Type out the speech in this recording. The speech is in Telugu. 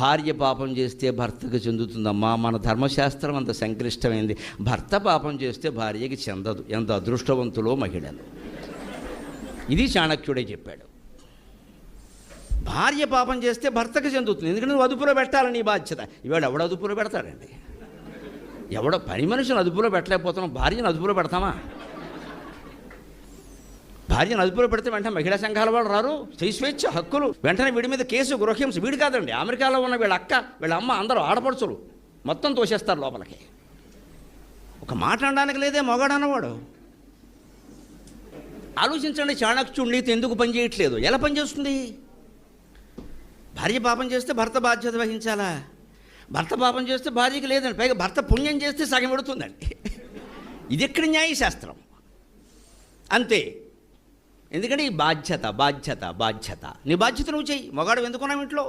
భార్య పాపం చేస్తే భర్తకు చెందుతుందమ్మా. మన ధర్మశాస్త్రం అంత సంక్లిష్టమైంది. భర్త పాపం చేస్తే భార్యకి చెందదు. ఎంత అదృష్టవంతులో మహిళలు. ఇది చాణక్యుడే చెప్పాడు. భార్య పాపం చేస్తే భర్తకు చెందుతుంది. ఎందుకంటే నువ్వు అదుపులో పెట్టాలని నీ బాధ్యత. ఇవాడు ఎవడు అదుపులో పెడతాడండి? ఎవడో పని మనిషిని అదుపులో పెట్టలేకపోతున్నాం. భార్యను అదుపులో పెడతామా? భార్యను అదుపులో పెడితే వెంటనే మహిళా సంఘాల వాళ్ళు రారు. స్త్రీ స్వేచ్ఛ హక్కులు. వెంటనే వీడి మీద కేసు గృహహింస. వీడు కాదండి అమెరికాలో ఉన్న వీళ్ళ అక్క వీళ్ళ అమ్మ అందరూ ఆడపడుచులు. మొత్తం తోసేస్తారు లోపలికి. ఒక మాట అనడానికి లేదే మొగాడన్నవాడు ఆలోచించండి చాణక్యుడి నీతి ఎందుకు పనిచేయట్లేదు ఎలా పనిచేస్తుంది భార్య పాపం చేస్తే భర్త బాధ్యత వహించాలా? భర్త పాపం చేస్తే భార్యకి లేదండి పైగా భర్త పుణ్యం చేస్తే సగం పెడుతుందండి. ఇది ఎక్కడ న్యాయశాస్త్రం? అంతే. ఎందుకంటే ఈ బాధ్యత బాధ్యత బాధ్యత. నీ బాధ్యత నువ్వు చెయ్యి. మగాడు ఎందుకున్నావు ఇంట్లో?